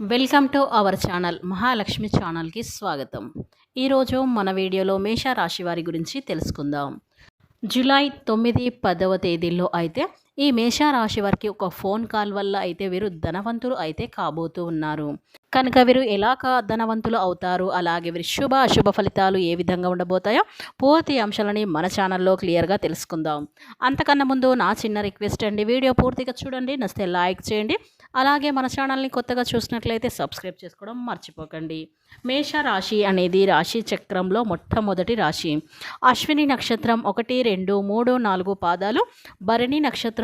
Welcome to our channel Mahalakshmi ఛానల్కి స్వాగతం. ఈరోజు మన వీడియోలో మేష రాశి వారి గురించి తెలుసుకుందాం. జూలై తొమ్మిది పదవ తేదీల్లో అయితే ఈ మేష రాశి వారికి ఒక ఫోన్ కాల్ వల్ల అయితే వీరు ధనవంతులు అయితే కాబోతూ ఉన్నారు. కనుక వీరు ఎలా కా- ధనవంతులు అవుతారు? అలాగే వీరి శుభ అశుభ ఫలితాలు ఏ విధంగా ఉండబోతాయో పూర్తి అంశాలని మన ఛానల్లో క్లియర్గా తెలుసుకుందాం. అంతకన్నా ముందు నా చిన్న రిక్వెస్ట్ అండి వీడియో పూర్తిగా చూడండి నచ్చితే లైక్ చేయండి అలాగే మన ఛానల్ని కొత్తగా చూసినట్లయితే సబ్స్క్రైబ్ చేసుకోవడం మర్చిపోకండి. మేష రాశి అనేది రాశి చక్రంలో మొట్టమొదటి రాశి. అశ్విని నక్షత్రం ఒకటి రెండు మూడు నాలుగు పాదాలు భరణి నక్షత్రం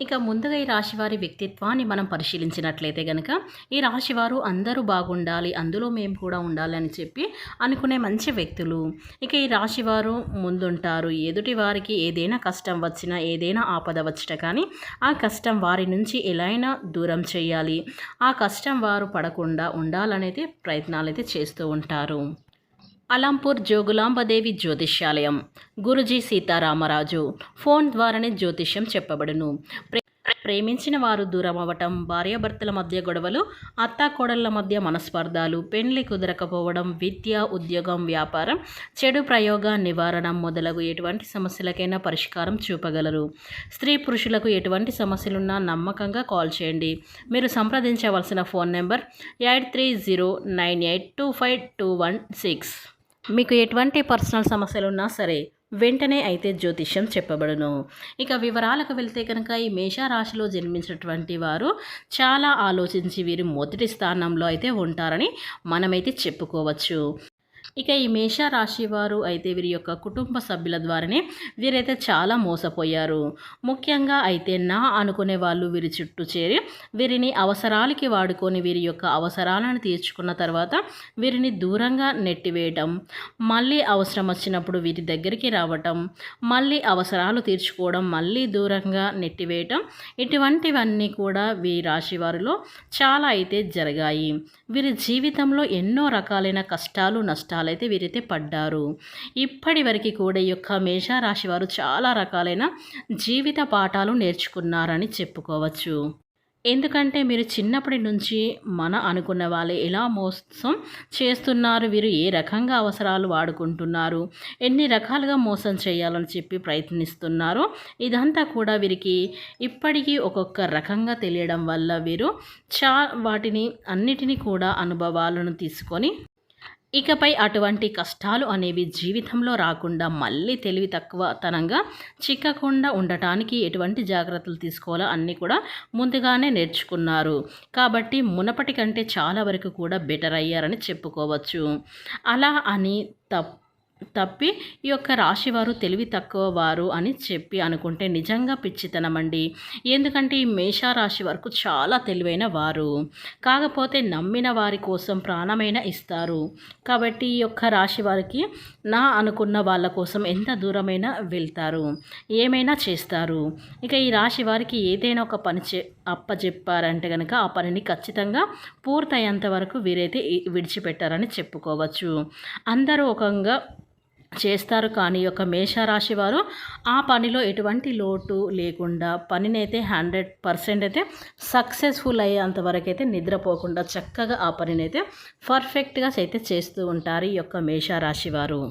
ఇక ముందుగా ఈ రాశివారి వ్యక్తిత్వాన్ని మనం పరిశీలించినట్లయితే కనుక ఈ రాశివారు అందరూ బాగుండాలి అందులో మేము కూడా ఉండాలి అని చెప్పి అనుకునే మంచి వ్యక్తులు. ఇక ఈ రాశివారు ముందుంటారు. ఎదుటి వారికి ఏదైనా కష్టం వచ్చినా ఏదైనా ఆపద వచ్చినా కానీ ఆ కష్టం వారి నుంచి ఎలా అయినా దూరం చేయాలి. ఆ కష్టం వారు పడకుండా ఉండాలనేది ప్రయత్నాలు అయితే చేస్తూ ఉంటారు. అలంపూర్ జోగులాంబదేవి జ్యోతిష్యాలయం. గురుజీ సీతారామరాజు. ఫోన్ ద్వారానే జ్యోతిష్యం చెప్పబడును. ప్రే- ప్రేమించిన వారు దూరం అవ్వటం భార్యాభర్తల మధ్య గొడవలు అత్తాకోడళ్ళ మధ్య మనస్పర్ధాలు పెండ్లి కుదరకపోవడం విద్య ఉద్యోగం వ్యాపారం చెడు ప్రయోగ నివారణ మొదలగు ఎటువంటి సమస్యలకైనా పరిష్కారం చూపగలరు. స్త్రీ పురుషులకు ఎటువంటి సమస్యలున్నా నమ్మకంగా కాల్ చేయండి. మీరు సంప్రదించవలసిన phone number eight three zero nine eight two five two one six. మీకు ఎటువంటి పర్సనల్ సమస్యలు ఉన్నా సరే వెంటనే అయితే జ్యోతిష్యం చెప్పబడును. ఇక వివరాలకు వెళ్తే కనుక ఈ మేషరాశిలో జన్మించినటువంటి వారు చాలా ఆలోచించి వీరు మొదటి స్థానంలో అయితే ఉంటారని మనమైతే చెప్పుకోవచ్చు. ఇక ఈ మేషరాశి వారు అయితే వీరి యొక్క కుటుంబ సభ్యుల ద్వారానే వీరైతే చాలా మోసపోయారు. ముఖ్యంగా అయితే నా అనుకునే వాళ్ళు వీరి చుట్టూ చేరి వీరిని అవసరాలకి వాడుకొని వీరి యొక్క అవసరాలను తీర్చుకున్న తర్వాత వీరిని దూరంగా నెట్టివేయటం మళ్ళీ అవసరం వచ్చినప్పుడు వీరి దగ్గరికి రావటం మళ్ళీ అవసరాలు తీర్చుకోవడం మళ్ళీ దూరంగా నెట్టివేయటం ఇటువంటివన్నీ కూడా వీరి రాశి వారిలో చాలా అయితే జరిగాయి. వీరి జీవితంలో ఎన్నో రకాలైన కష్టాలు నష్టాలు అయితే వీరైతే పడ్డారు. ఇప్పటి వరకు కూడా ఈ యొక్క మేషరాశి వారు చాలా రకాలైన జీవిత పాఠాలు నేర్చుకున్నారని చెప్పుకోవచ్చు. ఎందుకంటే మీరు చిన్నప్పటి నుంచి మన అనుకున్న వాళ్ళే ఎలా మోసం చేస్తున్నారు వీరు ఏ రకంగా అవసరాలు వాడుకుంటున్నారు ఎన్ని రకాలుగా మోసం చేయాలని చెప్పి ప్రయత్నిస్తున్నారు ఇదంతా కూడా వీరికి ఇప్పటికీ ఒక్కొక్క రకంగా తెలియడం వల్ల వీరు చా వాటిని అన్నిటినీ కూడా అనుభవాలను తీసుకొని ఇకపై అటువంటి కష్టాలు అనేవి జీవితంలో రాకుండా మళ్ళీ తెలివి తక్కువ తనంగా చిక్కకుండా ఉండటానికి ఎటువంటి జాగ్రత్తలు తీసుకోవాలో అన్నీ కూడా ముందుగానే నేర్చుకున్నారు. కాబట్టి మునపటి కంటే చాలా వరకు కూడా బెటర్ అయ్యారని చెప్పుకోవచ్చు. అలా అని తప్ తప్పి ఈ యొక్క రాశివారు తెలివి తక్కువ వారు అని చెప్పి అనుకుంటే నిజంగా పిచ్చితనమండి. ఎందుకంటే ఈ మేషారాశి వరకు చాలా తెలివైన వారు. కాకపోతే నమ్మిన వారి కోసం ప్రాణమైన ఇస్తారు. కాబట్టి ఈ యొక్క రాశి వారికి నా అనుకున్న వాళ్ళ కోసం ఎంత దూరమైనా వెళ్తారు. ఏమైనా చేస్తారు. ఇక ఈ రాశి వారికి ఏదైనా ఒక పని చే అప్పచెప్పారంటే కనుక ఆ పనిని ఖచ్చితంగా పూర్తయ్యేంత వరకు వీరైతే విడిచిపెట్టారని చెప్పుకోవచ్చు. అందరూ ఒకంగా చేస్తారు. కానీ ఒక మేషరాశి వారు ఆ పనిలో ఎటువంటి లోటు లేకుండా పనినైతే హండ్రెడ్ పర్సెంట్ అయితే సక్సెస్ఫుల్ అయ్యేంత వరకు అయితే నిద్రపోకుండా చక్కగా ఆ పనినైతే పర్ఫెక్ట్గా అయితే చేస్తూ ఉంటారు ఈ యొక్క మేషరాశి వారు.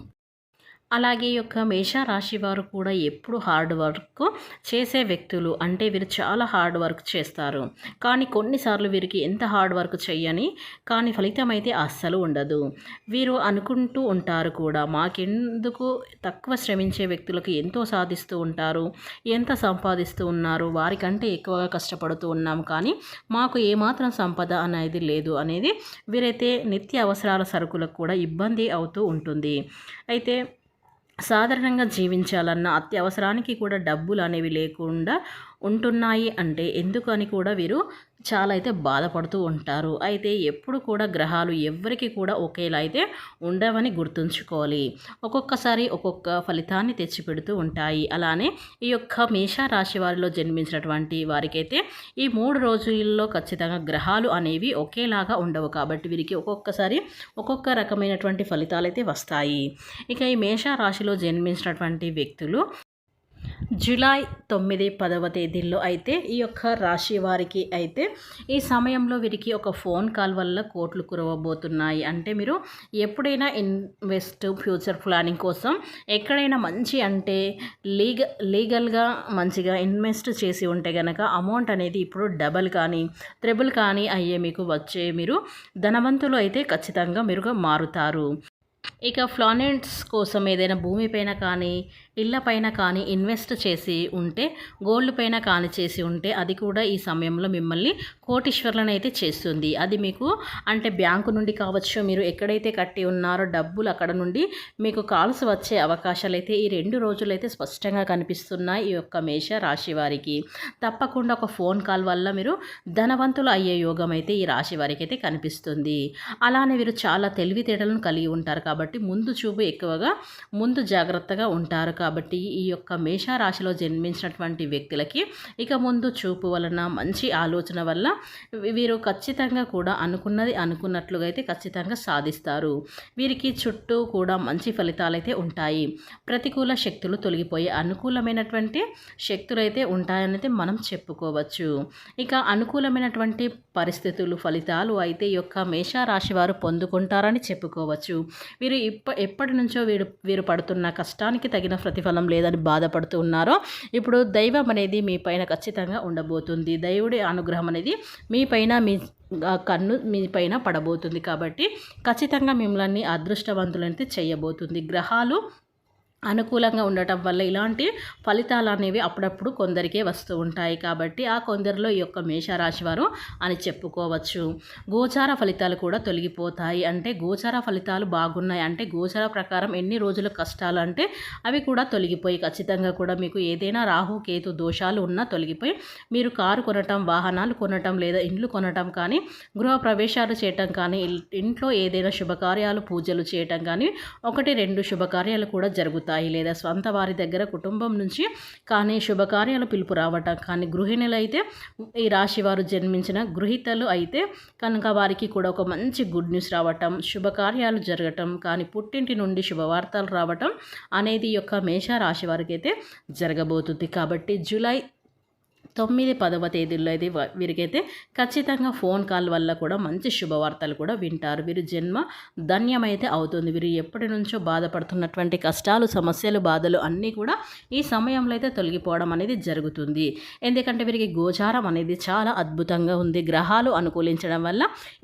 అలాగే యొక్క మేష రాశి వారు కూడా ఎప్పుడు హార్డ్ వర్క్ చేసే వ్యక్తులు. అంటే వీరు చాలా హార్డ్ వర్క్ చేస్తారు. కానీ కొన్నిసార్లు వీరికి ఎంత హార్డ్ వర్క్ చేయని కానీ ఫలితం అయితే అస్సలు ఉండదు. వీరు అనుకుంటూ ఉంటారు కూడా మాకెందుకు తక్కువ శ్రమించే వ్యక్తులకు ఎంతో సాధిస్తూ ఉంటారు ఎంత సంపాదిస్తూ ఉన్నారు వారికంటే ఎక్కువగా కష్టపడుతూ ఉన్నాం కానీ మాకు ఏమాత్రం సంపద అనేది లేదు అనేది వీరైతే నిత్య అవసరాల సరుకులకు కూడా ఇబ్బంది అవుతూ ఉంటుంది. అయితే సాధారణంగా జీవించాలన్న అత్యవసరానికి కూడా డబ్బులు అనేవి లేకుండా ఉంటున్నాయి అంటే ఎందుకు అని కూడా వీరు చాలా అయితే బాధపడుతూ ఉంటారు. అయితే ఎప్పుడు కూడా గ్రహాలు ఎవరికి కూడా ఒకేలా అయితే ఉండవని గుర్తుంచుకోవాలి. ఒక్కొక్కసారి ఒక్కొక్క ఫలితాన్ని తెచ్చిపెడుతూ ఉంటాయి. అలానే ఈ యొక్క మేషరాశి వారిలో జన్మించినటువంటి వారికైతే ఈ మూడు రోజుల్లో ఖచ్చితంగా గ్రహాలు అనేవి ఒకేలాగా ఉండవు. కాబట్టి వీరికి ఒక్కొక్కసారి ఒక్కొక్క రకమైనటువంటి ఫలితాలు అయితే వస్తాయి. ఇక ఈ మేషరాశిలో జన్మించినటువంటి వ్యక్తులు జూలై తొమ్మిది పదవ తేదీల్లో అయితే ఈ యొక్క రాశి వారికి అయితే ఈ సమయంలో వీరికి ఒక ఫోన్ కాల్ వల్ల కోట్లు కురవబోతున్నాయి. అంటే మీరు ఎప్పుడైనా ఇన్వెస్ట్ ఫ్యూచర్ ప్లానింగ్ కోసం ఎక్కడైనా మంచి అంటే లీగ లీగల్గా మంచిగా ఇన్వెస్ట్ చేసి ఉంటే కనుక అమౌంట్ అనేది ఇప్పుడు డబల్ కానీ త్రిబుల్ కానీ అయ్యే మీకు వచ్చే మీరు ధనవంతులు అయితే ఖచ్చితంగా మీరు మారుతారు. ఇక ఫ్లానెంట్స్ కోసం ఏదైనా భూమిపైన కానీ ఇళ్ళపైన కానీ ఇన్వెస్ట్ చేసి ఉంటే గోల్డ్ పైన కానీ చేసి ఉంటే అది కూడా ఈ సమయంలో మిమ్మల్ని కోటీశ్వర్లను అయితే చేస్తుంది. అది మీకు అంటే బ్యాంకు నుండి కావచ్చు మీరు ఎక్కడైతే కట్టి ఉన్నారో డబ్బులు అక్కడ నుండి మీకు కాల్స్ వచ్చే అవకాశాలు అయితే ఈ రెండు రోజులైతే స్పష్టంగా కనిపిస్తున్నాయి ఈ యొక్క మేష రాశి వారికి. తప్పకుండా ఒక ఫోన్ కాల్ వల్ల మీరు ధనవంతులు అయ్యే యోగం అయితే ఈ రాశి వారికి అయితే కనిపిస్తుంది. అలానే వీరు చాలా తెలివితేటలను కలిగి ఉంటారు కాబట్టి కాబట్టి ముందు చూపు ఎక్కువగా ముందు జాగ్రత్తగా ఉంటారు. కాబట్టి ఈ యొక్క మేషరాశిలో జన్మించినటువంటి వ్యక్తులకి ఇక ముందు చూపు వలన మంచి ఆలోచన వల్ల వీరు ఖచ్చితంగా కూడా అనుకున్నది అనుకున్నట్లుగా అయితే ఖచ్చితంగా సాధిస్తారు. వీరికి చుట్టూ కూడా మంచి ఫలితాలు అయితే ఉంటాయి. ప్రతికూల శక్తులు తొలగిపోయి అనుకూలమైనటువంటి శక్తులు అయితే ఉంటాయనైతే మనం చెప్పుకోవచ్చు. ఇక అనుకూలమైనటువంటి పరిస్థితులు ఫలితాలు అయితే ఈ యొక్క మేషరాశి వారు పొందుకుంటారని చెప్పుకోవచ్చు. వీరు ఇప్ప ఎప్పటి నుంచో వీరు వీరు పడుతున్న కష్టానికి తగిన ప్రతిఫలం లేదని బాధపడుతూ ఉన్నారో ఇప్పుడు దైవం అనేది మీ పైన ఖచ్చితంగా ఉండబోతుంది. దైవుడి అనుగ్రహం అనేది మీ పైన మీ కన్ను మీ పైన పడబోతుంది కాబట్టి ఖచ్చితంగా మిమ్మల్ని అదృష్టవంతులైతే చేయబోతుంది. గ్రహాలు అనుకూలంగా ఉండటం వల్ల ఇలాంటి ఫలితాలు అనేవి అప్పుడప్పుడు కొందరికే వస్తూ ఉంటాయి. కాబట్టి ఆ కొందరిలో ఈ యొక్క మేషరాశి వారు అని చెప్పుకోవచ్చు. గోచార ఫలితాలు కూడా తొలగిపోతాయి. అంటే గోచార ఫలితాలు బాగున్నాయి. అంటే గోచార ప్రకారం ఎన్ని రోజుల కష్టాలు అంటే అవి కూడా తొలగిపోయి ఖచ్చితంగా కూడా మీకు ఏదైనా రాహు కేతు దోషాలు ఉన్నా తొలగిపోయి మీరు కారు కొనటం వాహనాలు కొనటం లేదా ఇండ్లు కొనటం కానీ గృహ ప్రవేశాలు చేయటం కానీ ఇంట్లో ఏదైనా శుభకార్యాలు పూజలు చేయటం కానీ ఒకటి రెండు శుభకార్యాలు కూడా జరుగుతాయి. జరుగుతాయి లేదా స్వంత వారి దగ్గర కుటుంబం నుంచి కానీ శుభకార్యాలు పిలుపు రావటం. కానీ గృహిణులు అయితే ఈ రాశి వారు జన్మించిన గృహితలు అయితే కనుక వారికి కూడా ఒక మంచి గుడ్ న్యూస్ రావటం శుభకార్యాలు జరగటం కానీ పుట్టింటి నుండి శుభవార్తలు రావటం అనేది యొక్క మేష రాశి వారికి అయితే జరగబోతుంది. కాబట్టి జూలై తొమ్మిది పదవ తేదీల్లో అయితే వీరికైతే ఖచ్చితంగా ఫోన్ కాల్ వల్ల కూడా మంచి శుభవార్తలు కూడా వింటారు. వీరి జన్మ ధన్యమైతే అవుతుంది. వీరు ఎప్పటి నుంచో బాధపడుతున్నటువంటి కష్టాలు సమస్యలు బాధలు అన్నీ కూడా ఈ సమయంలో అయితే తొలగిపోవడం అనేది జరుగుతుంది. ఎందుకంటే వీరికి గోచారం అనేది చాలా అద్భుతంగా ఉంది. గ్రహాలు అనుకూలించడం వల్ల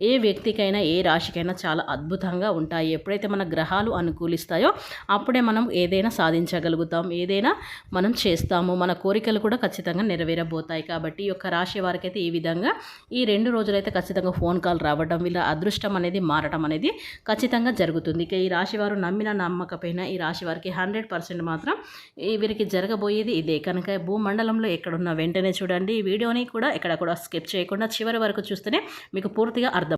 ఏ వ్యక్తికైనా ఏ రాశికైనా చాలా అద్భుతంగా ఉంటాయి. ఎప్పుడైతే మన గ్రహాలు అనుకూలిస్తాయో అప్పుడే మనం ఏదైనా సాధించగలుగుతాం. ఏదైనా మనం చేస్తాము. మన కోరికలు కూడా ఖచ్చితంగా నెరవేరబోతాయి. పోతాయి కాబట్టి ఈ యొక్క రాశి వారికి అయితే ఈ విధంగా ఈ రెండు రోజులైతే ఖచ్చితంగా ఫోన్ కాల్ రావడం వీళ్ళ అదృష్టం అనేది మారడం అనేది ఖచ్చితంగా జరుగుతుంది. ఇక ఈ రాశి వారు నమ్మిన నమ్మకపోయినా ఈ రాశి వారికి హండ్రెడ్ పర్సెంట్ మాత్రం వీరికి జరగబోయేది ఇదే. కనుక భూమండలంలో ఎక్కడున్న వెంటనే చూడండి. ఈ వీడియోని కూడా ఎక్కడ కూడా స్కిప్ చేయకుండా చివరి వరకు చూస్తేనే మీకు పూర్తిగా అర్థం